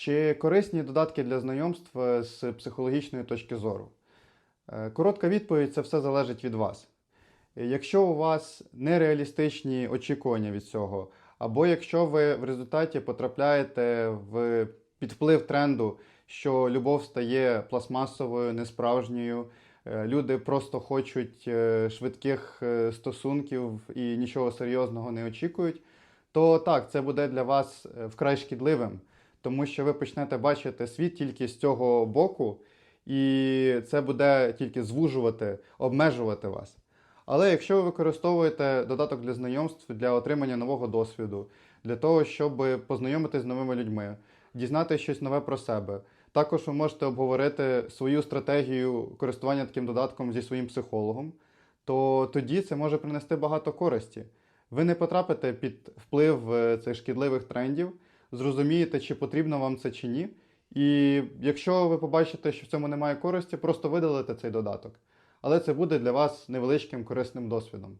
Чи корисні додатки для знайомств е, з психологічної точки зору? Е, Коротка відповідь це все залежить від вас. Якщо у вас нереалістичні очікування від цього, або якщо ви в результаті потрапляєте в під вплив тренду, що любов стає пластмасовою, несправжньою, е, люди просто хочуть швидких стосунків і нічого серйозного не очікують, то так, це буде для вас вкрай шкідливим, тому що ви почнете бачити світ тільки з цього боку, і це буде тільки звужувати, обмежувати вас. Але якщо ви використовуєте додаток для знайомств для отримання нового досвіду, для того, щоб познайомитися з новими людьми, дізнатися щось нове про себе, також ви можете обговорити свою стратегію користування таким додатком зі своїм психологом, то тоді це може принести багато користі. Ви не потрапите під вплив е, цих шкідливих трендів, зрозумієте, чи потрібно вам це чи ні. І якщо ви побачите, що в цьому немає користі, просто видалите цей додаток. Але це буде для вас невеличким корисним досвідом.